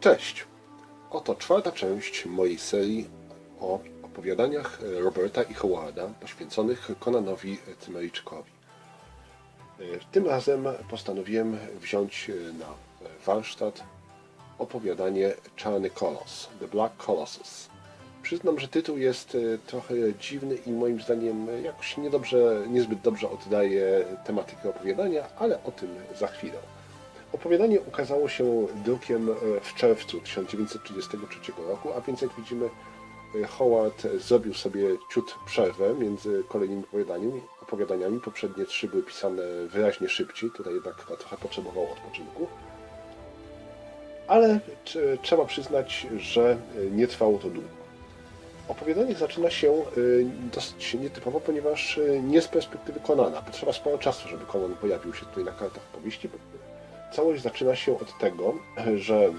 Cześć! Oto czwarta część mojej serii o opowiadaniach Roberta i Howarda poświęconych Conanowi Cymeryczkowi. Tym razem postanowiłem wziąć na warsztat opowiadanie Czarny Kolos, The Black Colossus. Przyznam, że tytuł jest e, trochę dziwny i moim zdaniem jakoś niedobrze, niezbyt dobrze oddaje tematykę opowiadania, ale o tym za chwilę. Opowiadanie ukazało się drukiem e, w czerwcu 1933 roku, a więc jak widzimy e, Howard zrobił sobie ciut przerwę między kolejnymi opowiadaniami. opowiadaniami. Poprzednie trzy były pisane wyraźnie szybciej, tutaj jednak trochę potrzebował odpoczynku. Ale trzeba przyznać, że e, nie trwało to długo. Opowiadanie zaczyna się dosyć nietypowo, ponieważ nie z perspektywy Konana. Potrzeba sporo czasu, żeby Conan pojawił się tutaj na kartach powieści. Całość zaczyna się od tego, że e,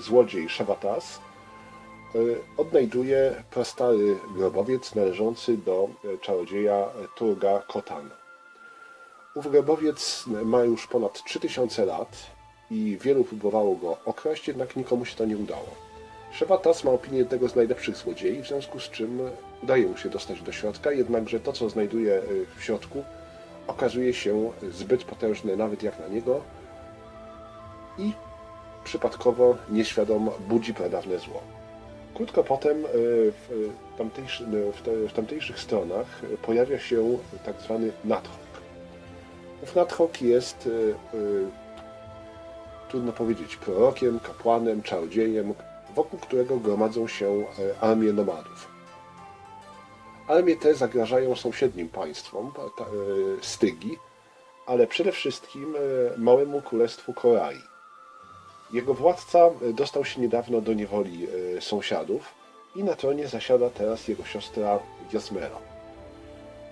złodziej Szawatas e, odnajduje prastary grobowiec należący do e, czarodzieja Turga Kotan. Ów grobowiec ma już ponad 3000 lat i wielu próbowało go okraść, jednak nikomu się to nie udało. Szewatas ma opinię jednego z najlepszych złodziei, w związku z czym udaje mu się dostać do środka, jednakże to, co znajduje w środku, okazuje się zbyt potężne nawet jak na niego i przypadkowo nieświadom budzi pradawne zło. Krótko potem e, w, tamtejszy, w, te, w tamtejszych stronach pojawia się tak zwany nadhok. Ów nadhok jest, e, e, trudno powiedzieć, prorokiem, kapłanem, czarodziejem, wokół którego gromadzą się e, armie nomadów. Armie te zagrażają sąsiednim państwom, e, Stygi, ale przede wszystkim e, małemu królestwu Korai. Jego władca e, dostał się niedawno do niewoli e, sąsiadów i na tronie zasiada teraz jego siostra Jasmela.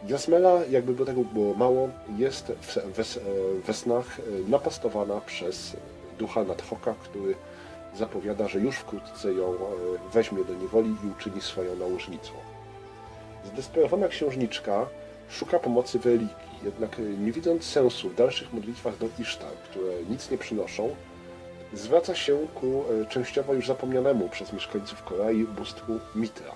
Jasmela, jakby do tego było mało, jest w, we, snach e, napastowana przez ducha Nadhoka, który zapowiada, że już wkrótce ją e, weźmie do niewoli i uczyni swoją nałożnicą. Zdesperowana księżniczka szuka pomocy w religii, jednak e, nie widząc sensu w dalszych modlitwach do Isztar, które nic nie przynoszą, zwraca się ku e, częściowo już zapomnianemu przez mieszkańców Korai bóstwu Mitra.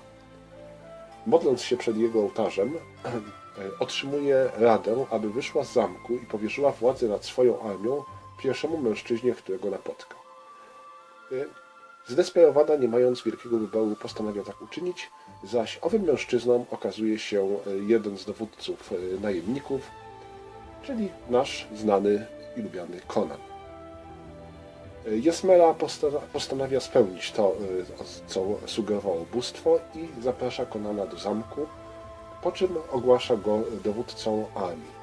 Modląc się przed jego ołtarzem, e, otrzymuje radę, aby wyszła z zamku i powierzyła władzę nad swoją armią pierwszemu mężczyźnie, którego napotka. E, Zdesperowana, nie mając wielkiego wyboru, postanawia tak uczynić, zaś owym mężczyzną okazuje się jeden z dowódców najemników, czyli nasz znany i lubiany Conan. Jasmela postana- postanawia spełnić to, y, co sugerowało bóstwo i zaprasza Konana do zamku, po czym ogłasza go dowódcą armii.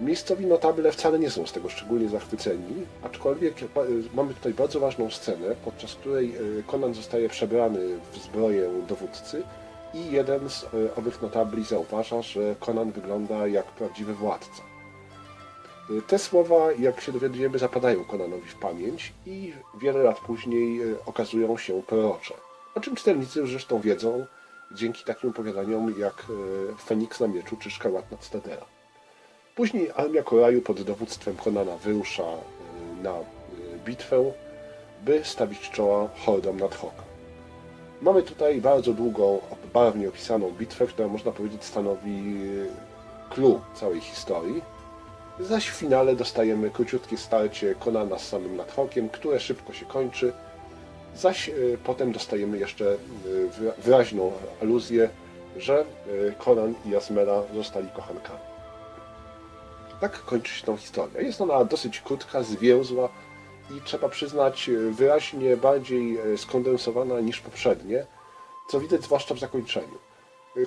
Miejscowi notable wcale nie są z tego szczególnie zachwyceni, aczkolwiek y, mamy tutaj bardzo ważną scenę, podczas której y, Konan zostaje przebrany w zbroję dowódcy i jeden z owych notabli zauważa, że Konan wygląda jak prawdziwy władca. Te słowa, jak się dowiadujemy, zapadają Konanowi w pamięć i wiele lat później e, okazują się prorocze. O czym czytelnicy już zresztą wiedzą dzięki takim opowiadaniom jak e, Feniks na mieczu czy Szkarłatna Citadela. Później armia Koraju pod dowództwem Konana wyrusza e, na bitwę, by stawić czoła hordom Nadhoka. Mamy tutaj bardzo długą, barwnie opisaną bitwę, która można powiedzieć stanowi clue całej historii. Zaś w finale dostajemy króciutkie starcie Konana z samym Nadhokiem, które szybko się kończy. Zaś y, potem dostajemy jeszcze wyra- wyraźną aluzję, że y, Konan i Jasmela zostali kochankami. Tak kończy się tą historia. Jest ona dosyć krótka, zwięzła i trzeba przyznać wyraźnie bardziej skondensowana niż poprzednie, co widać zwłaszcza w zakończeniu,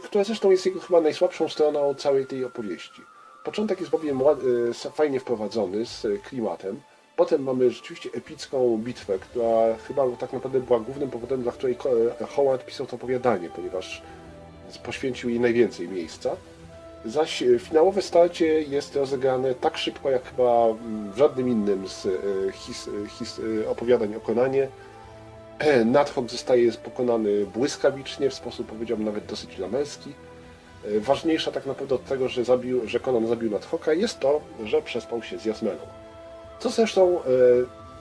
które zresztą jest jego chyba najsłabszą stroną całej tej opowieści. Początek jest bowiem y, fajnie wprowadzony z y, klimatem. Potem mamy rzeczywiście epicką bitwę, która chyba tak naprawdę była głównym powodem, dla której e, Howard pisał to opowiadanie, ponieważ poświęcił jej najwięcej miejsca. Zaś y, finałowe starcie jest rozegrane tak szybko, jak chyba mm, w żadnym innym z his, his, opowiadań o Konanie. Nadhok zostaje pokonany błyskawicznie, w sposób powiedziałbym nawet dosyć lamerski. E, Ważniejsza tak naprawdę od tego, że, zabił, że Conan zabił Nadhoka jest to, że przespał się z Jasmelą. Co zresztą e,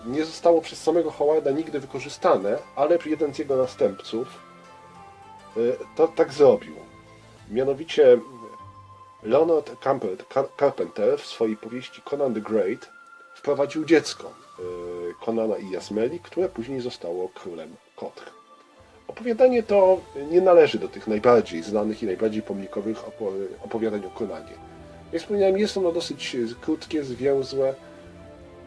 nie zostało przez samego Howarda nigdy wykorzystane, ale jeden z jego następców y, to tak zrobił. Mianowicie Leonard Carpenter w swojej powieści Conan the Great wprowadził dziecko Conana i Jasmeli, które później zostało królem Kotr. Opowiadanie to nie należy do tych najbardziej znanych i najbardziej pomnikowych opo- opowiadań o Konanie. Jak wspomniałem, jest ono dosyć krótkie, zwięzłe.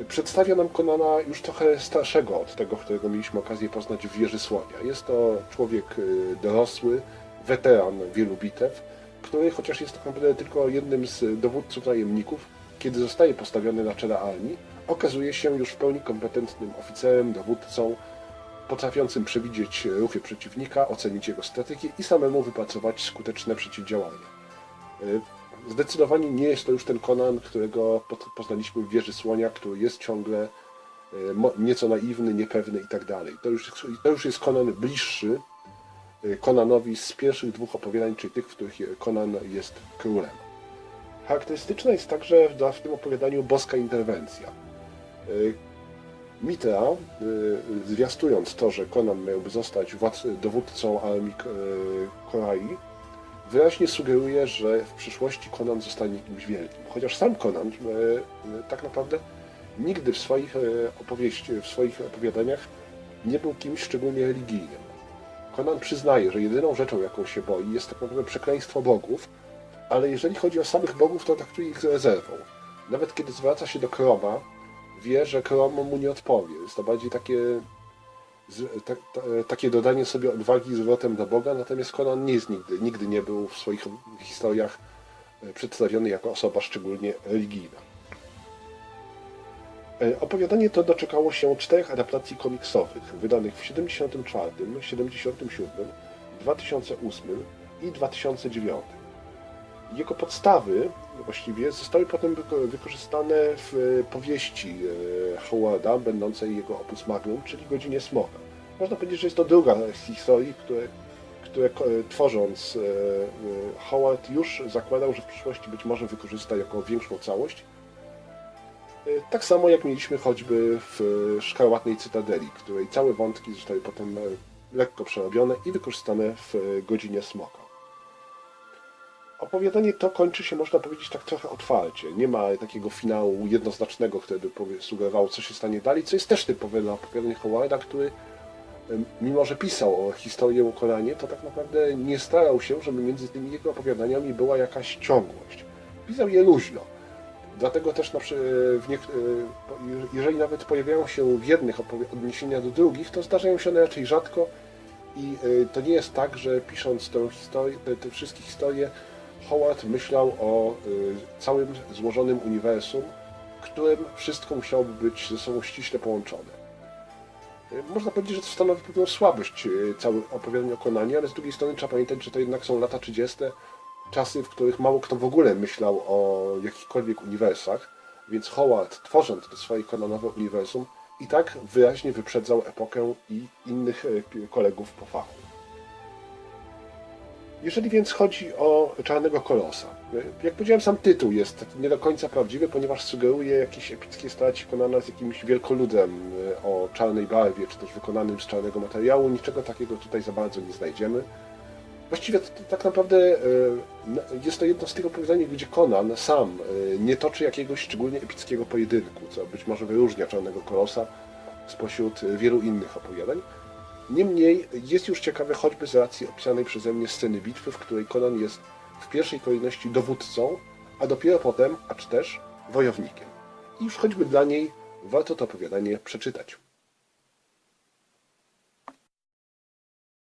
Przedstawia nam Konana już trochę starszego od tego, którego mieliśmy okazję poznać w Wieży Słonia. Jest to człowiek y, dorosły, weteran wielu bitew, który chociaż jest tak naprawdę tylko jednym z dowódców najemników, kiedy zostaje postawiony na czele armii, okazuje się już w pełni kompetentnym oficerem, dowódcą, potrafiącym przewidzieć ruchy przeciwnika, ocenić jego strategię i samemu wypracować skuteczne przeciwdziałania. Y, Zdecydowanie nie jest to już ten Conan, którego poznaliśmy w Wieży Słonia, który jest ciągle mo- nieco naiwny, niepewny i tak. To już, to już jest Conan bliższy y, Conanowi z pierwszych dwóch opowiadań, czyli tych, w których Conan jest królem. Charakterystyczna jest także w tym opowiadaniu boska interwencja. Y, Mitra, y, zwiastując to, że Conan miałby zostać dowódcą armii y, Korai, wyraźnie sugeruje, że w przyszłości Conan zostanie kimś wielkim. Chociaż sam Conan y, y, tak naprawdę nigdy w swoich y, opowieści, w swoich opowiadaniach nie był kimś szczególnie religijnym. Conan przyznaje, że jedyną rzeczą, jaką się boi, jest tak naprawdę przekleństwo bogów, ale jeżeli chodzi o samych bogów, to traktuje ich z rezerwą. Nawet kiedy zwraca się do Kroma, wie, że Krom mu nie odpowie. Jest to bardziej takie, z- ta, ta, takie dodanie sobie odwagi zwrotem do Boga, natomiast Conan nie jest nigdy, nigdy nie był w swoich historiach e, przedstawiony jako osoba szczególnie religijna. E, Opowiadanie to doczekało się czterech adaptacji komiksowych, wydanych w 74, 77, 2008 i 2009. Jego podstawy właściwie zostały potem wyko- wykorzystane w e, powieści e, Howarda, będącej jego opus magnum, czyli Godzinie Smoka. Można powiedzieć, że jest to druga z historii, które, które tworząc e, Howard już zakładał, że w przyszłości być może wykorzysta jako większą całość. Tak samo jak mieliśmy choćby w Szkarłatnej Cytadeli, której całe wątki zostały potem lekko przerobione i wykorzystane w Godzinie Smoka. Opowiadanie to kończy się, można powiedzieć, tak trochę otwarcie. Nie ma takiego finału jednoznacznego, który by sugerował, co się stanie dalej, co jest też typowe dla opowiadania Howarda, który mimo, że pisał o historii o Koranie, to tak naprawdę nie starał się, żeby między tymi jego opowiadaniami była jakaś ciągłość. Pisał je luźno. Dlatego też na, e, jeżeli nawet pojawiają się w jednych odniesienia do drugich, to zdarzają się one raczej rzadko i e, to nie jest tak, że pisząc tę historię, te wszystkie historie, Howard myślał o y, całym złożonym uniwersum, którym wszystko musiałoby być ze sobą ściśle połączone. Y, Można powiedzieć, że to stanowi pewną słabość y, całych opowiadań o Konanie, ale z drugiej strony trzeba pamiętać, że to jednak są lata 30., czasy, w których mało kto w ogóle myślał o jakichkolwiek uniwersach, więc Howard, tworząc to swoje konanowe uniwersum, i tak wyraźnie wyprzedzał epokę i innych kolegów po fachu. Jeżeli więc chodzi o Czarnego Kolosa, jak powiedziałem, sam tytuł jest nie do końca prawdziwy, ponieważ sugeruje jakieś epickie starcie Konana z jakimś wielkoludem y, o czarnej barwie, czy też wykonanym z czarnego materiału. Niczego takiego tutaj za bardzo nie znajdziemy. Właściwie to, to tak naprawdę y, no, jest to jedno z tych opowiadań, gdzie Conan sam y, nie toczy jakiegoś szczególnie epickiego pojedynku, co być może wyróżnia Czarnego Kolosa spośród wielu innych opowiadań. Niemniej jest już ciekawy choćby z racji opisanej przeze mnie sceny bitwy, w której Conan jest w pierwszej kolejności dowódcą, a dopiero potem, acz też wojownikiem. I już choćby dla niej warto to opowiadanie przeczytać.